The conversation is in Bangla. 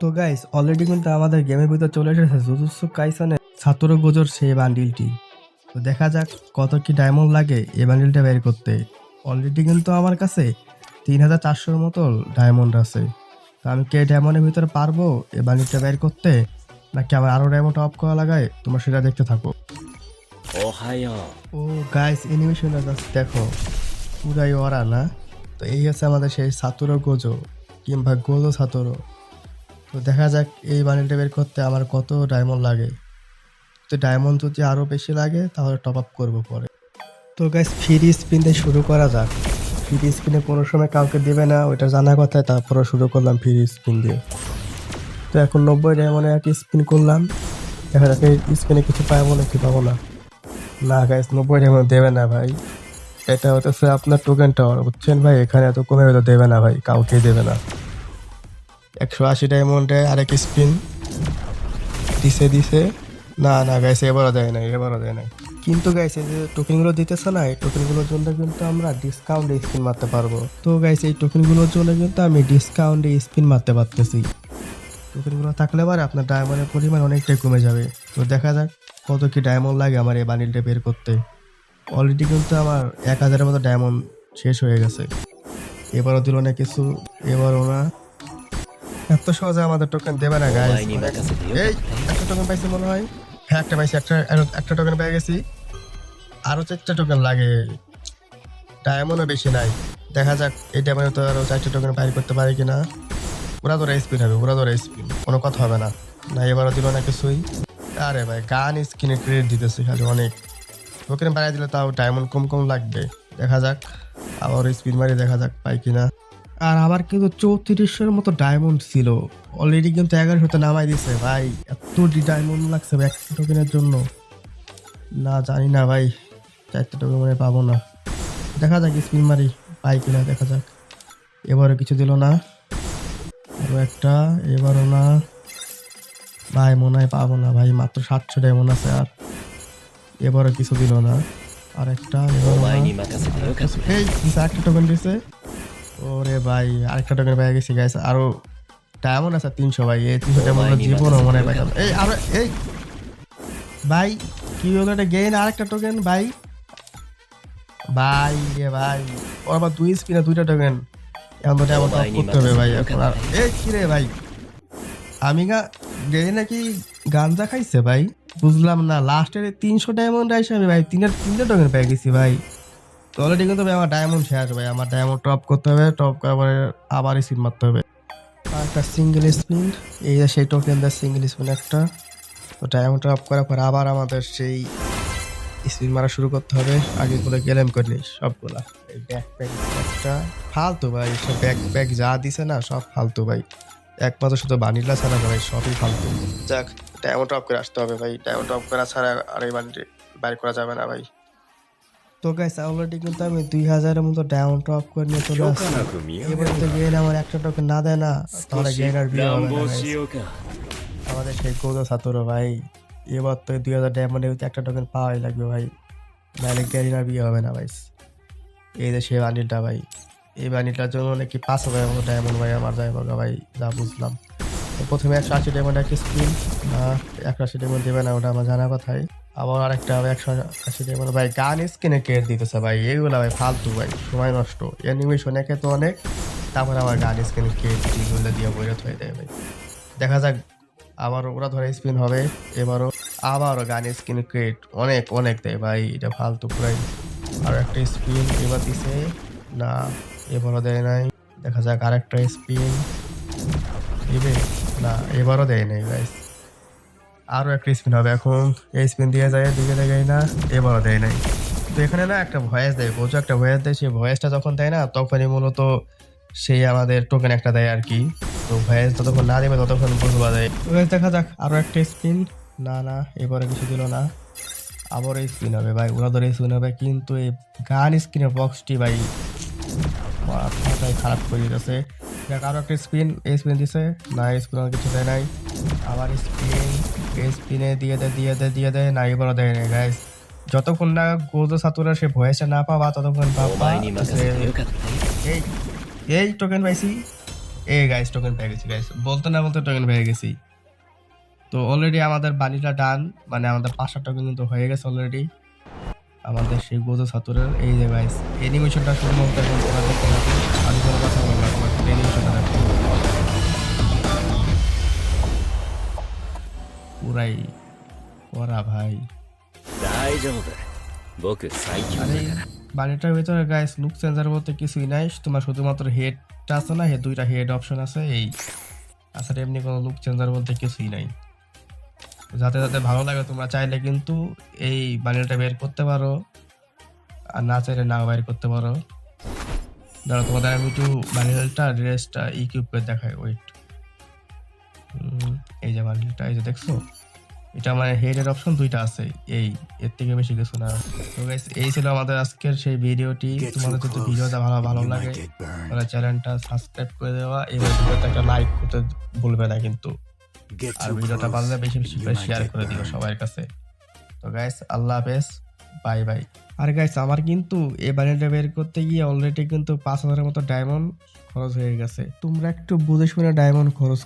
তো গাইস অলরেডি কিন্তু আমাদের গেমের ভিতর চলে এসেছে জুজুৎসু কাইসানের সাতরো গোজর সেই বান্ডিলটি তো দেখা যাক কত কি ডায়মন্ড লাগে এই বান্ডিলটা বের করতে। অলরেডি কিন্তু আমার কাছে তিন হাজার চারশোর মতো ডায়মন্ড আছে। তো আমি কে ডায়মন্ডের ভিতরে পারব এই বান্ডিলটা বের করতে? নাকি আমার আরও ডায়মন্ড অফ করা লাগায়? তোমরা সেটা দেখতে থাকো। ও গাইস এনিমেশন জাস্ট দেখো। পুরাই ওরা না তো এই হচ্ছে আমাদের সেই সাতুরো গোজো। কিংবা গোজো সাতুরো। তো দেখা যাক এই বানিলটা বের করতে আমার কত ডায়মন্ড লাগে। তো ডায়মন্ড যদি আরও বেশি লাগে, তাহলে টপ আপ করব পরে। তো গাইস ফ্রি স্পিন দিয়ে শুরু করা যাক। ফ্রি স্পিনে কোনো সময় কাউকে দেবে না, ওইটা জানা কথা তারপরে শুরু করলাম ফ্রি স্পিন দিয়ে। তো এখন নব্বই ডায়মন্ডে এক স্পিন করলাম। দেখা যাক এই স্পিনে কিছু পাবো না কি পাবো না। না গাইস নব্বই ডায়মন্ড দেবে না ভাই। এটা হতেছে আপনার টোকেন টাওয়ার বুঝছেন ভাই? এখানে এত কমে হয়তো দেবে না ভাই, কাউকে দেবে না। একশো আশি ডায়মন্ডে আরেক স্পিন দিছে দিছে। না না গাইস এবারও দেয় নাই, এবারও দেয় নাই। কিন্তু এই যে টোকেনগুলো দিতেছে না, এই টোকেনগুলোর জন্য কিন্তু আমরা ডিসকাউন্টে স্পিন মারতে পারব। তো গাইস এই টোকেনগুলোর জন্য কিন্তু আমি ডিসকাউন্টে স্পিন মারতে পারতেছি। টোকেনগুলো থাকলে পরে আপনার ডায়মন্ডের পরিমাণ অনেকটাই কমে যাবে। তো দেখা যাক কত কি ডায়মন্ড লাগে আমার এই বানিলটা বের করতে। অলরেডি কিন্তু আমার এক হাজারের মতো ডায়মন্ড শেষ হয়ে গেছে। এবারও দিল না কিছু, এবারও না। এত সহজে আমাদের টোকেন দেবে না গাইস এই একটা টোকেন পাইছি মনে হয়। হ্যাঁ একটা পাইছি একটা একটা টোকেন পেয়ে গেছি। আরও চারটা টোকেন লাগে। ডায়মন্ডও বেশি নাই। দেখা যাক এই ডায়মন্ডে তো আরও চারটা টোকেন বাইর করতে পারি কি না ওরা তো স্পিন হবে ওরা তো স্পিন কোনো কথা হবে না। না এবারও দিল না কিছুই। আরে ভাই গান স্কিনে ক্রেডিট দিতেছে খালি অনেক। টোকেন বাড়াই দিলে তাও ডায়মন্ড কম কম লাগবে। দেখা যাক আবার স্পিন মারি দেখা যাক পাই কিনা। আর আমার কিন্তু চৌত্রিশশোর মতো ডায়মন্ড ছিল। অলরেডি কিন্তু এগারোশোতে নামাই দিছে ভাই। এত ডায়মন্ড লাগছে একশো টোকেনের জন্য। না জানি না ভাই চারটে টোকেন মানে পাবো না। দেখা যাক স্পিন মারি পাই কিনা দেখা যাক। এবারও কিছু দিল না। একটা এবারও না। ভাই মনে হয় পাবো না ভাই মাত্র সাতশো ডায়মন্ড আছে আর। এবারও কিছু দিল না। আর একটা এবার একটা টোকেন দিছে। ওরে ভাই আরেকটা টোকেন পেয়ে গেছি গাইস আরও ডায়মন্ড আছে তিনশো ভাই। এই তিনশো ডায়মন্ড জীবনও মনে হয় এই আরও এই। ভাই কি হলো এটা গেইন আরেকটা টোকেন ভাই। ভাই রে ভাই ওর আবার দুই স্পিনে দুইটা টোকেন এখন তো ডায়মন্ড করতে হবে ভাই এখন আর এই কি রে ভাই? আমি গা গেই নাকি গাঞ্জা খাইছে ভাই? বুঝলাম না লাস্টের তিনশো ডায়মন্ড আইসে আমি ভাই তিনটা তিনটা টোকেন পেয়ে গেছি ভাই। তো অলরেডি কিন্তু ভাই আমার ডায়মন্ড শেষ ভাই। আমার ডায়মন্ড টপ করতে হবে টপ করার পরে আবার স্পিন মারতে হবে। একটা সিঙ্গেল স্পিন এই যে সেই টোকেন দেয় সিঙ্গেল স্পিন একটা। তো ডায়মন্ড টপ করার পর আবার আমাদের সেই স্পিন মারা শুরু করতে হবে। আগে করে গেলেম করলি সবগুলা। এই ব্যাক প্যাক একটা। ফালতু ভাই সব ব্যাক প্যাক যা দিছে না, সব ফালতু ভাই। একমাত্র শুধু বানিলা ছাড়া ভাই, সবই ফালতু। যাক ডায়মন্ড টপ করে আসতে হবে ভাই। ডায়মন্ড টপ করা ছাড়া আর এই বানিটি বাইর করা যাবে না ভাই। তো গাইস অলরেডি কিন্তু আমি দুই হাজারের মতো ডাউন টপ করে নিয়ে চলে আসছি। এবার তো গেম আমার একটা টোকেন না দেয় না তাহলে গেম আর বিয়ে হবে আমাদের সেই গৌদ ছাত্র ভাই এবার তো দুই হাজার ডায়মন্ডের একটা টোকেন পাওয়াই লাগবে ভাই। নাহলে গেম আর বিয়ে হবে না ভাই এই যে সেই বানিটা ভাই এই বানিটার জন্য নাকি পাঁচ হাজারের মতো ডায়মন্ড ভাই আমার যায় বগা ভাই যা বুঝলাম। প্রথমে একশো আশি ডায়মন্ড একটা স্কিন একশো আশি ডায়মন্ড দেবে না ওটা আমার জানা কথাই। আবার আরেকটা হবে একশো আশি ডায়মন্ড ভাই, গান স্কিনে কেয়ার দিতেছে ভাই এইগুলো ভাই ফালতু ভাই, সময় নষ্ট। অ্যানিমেশন একে তো অনেক, তারপরে আমার গান স্কিনে কেয়ার দিগুলো দিয়ে বইরত হয়ে দেয় ভাই। দেখা যাক আবারও ওরা ধরে স্পিন হবে, এবারও আবারও গান স্কিন ক্রেট অনেক অনেক দেয় ভাই, এটা ফালতু পুরাই। আর একটা স্পিন এবার দিছে, না, এবারও দেয় নাই। দেখা যাক আরেকটা স্পিন দিবে? না, এবারও দেয় নাই ভাই আরও একটা স্পিন হবে এখন। এই স্পিন দিয়ে যায় দিকে দেয় না, এবারও দেয় নাই। তো এখানে না একটা ভয়েস দেয় বোঝো একটা ভয়েস দেয়। সেই ভয়েসটা যখন দেয় না, তখনই মূলত সেই আমাদের টোকেন একটা দেয় আর কি। তো ভয়েস যতক্ষণ না দেবে, ততক্ষণ বুঝবা দেয়। ভয়েস দেখা যাক, আরও একটা স্পিন না না, এবারে কিছু দিল না। আবার এই স্পিন হবে ভাই, ওরা ধরে স্পিন হবে। কিন্তু এই গান স্ক্রিনের বক্সটি ভাই খারাপ করে দিতেছে। দেখ একটা স্পিন এই স্পিন দিছে। না এই স্পিন কিছু দেয় নাই। আবার স্পিন স্পিনে দিয়ে দেয় দিয়ে দেয় দিয়ে দেয় নাই এবারও দেয় নাই গাইস যতক্ষণ না গোজ সাতুরা সে ভয়েসে না পাবা ততক্ষণ পাবা এই এই টোকেন পাইছি। এই গাইস টোকেন পেয়ে গেছি গাইস বলতে না বলতে টোকেন পেয়ে গেছি। তো অলরেডি আমাদের বাণীটা ডান মানে আমাদের পাঁচটা টোকেন কিন্তু হয়ে গেছে অলরেডি আমাদের সেই গোজো ছাত্রের এই যে ভাইস অ্যানিমেশনটা হতে এখন করা করতে হবে আমি কোনো কথা বলব না তোমার অ্যানিমেশনটা রাখতে পুরাই ওরা ভাই। বাড়িটার ভেতরে গাইস লুক চেঞ্জার বলতে কিছুই নাই। তোমার শুধুমাত্র হেডটা আছে না হেড দুইটা হেড অপশন আছে এই। আসলে এমনি কোনো লুক চেঞ্জার বলতে কিছুই নাই। যাতে যাতে ভালো লাগে তোমরা চাইলে কিন্তু এই বানিলটা বের করতে পারো। আর না চাইলে না বের করতে পারো। ধরো তোমাদের আমি একটু বানিলটা ড্রেসটা ইকুইপ করে দেখাই ওয়েট এই যে বানিলটা এই যে দেখছ? এটা মানে হেডের অপশন দুইটা আছে এই এর থেকে বেশি কিছু না। তো গাইস এই ছিল আমাদের আজকের সেই ভিডিওটি। তোমাদের যদি ভিডিওটা ভালো ভালো লাগে তাহলে চ্যানেলটা সাবস্ক্রাইব করে দেওয়া এবং ভিডিওতে একটা লাইক করতে ভুলবে না কিন্তু। আর ভিডিওটা ভালো লাগলে বেশি বেশি করে শেয়ার করে দিও সবার কাছে। তো গাইস আল্লাহ হাফেজ বাই বাই আর গাইস আমার কিন্তু এই বানিটা বের করতে গিয়ে অলরেডি কিন্তু পাঁচ হাজারের মতো ডায়মন্ড খরচ হয়ে গেছে। তোমরা একটু বুঝে শুনে ডায়মন্ড খরচ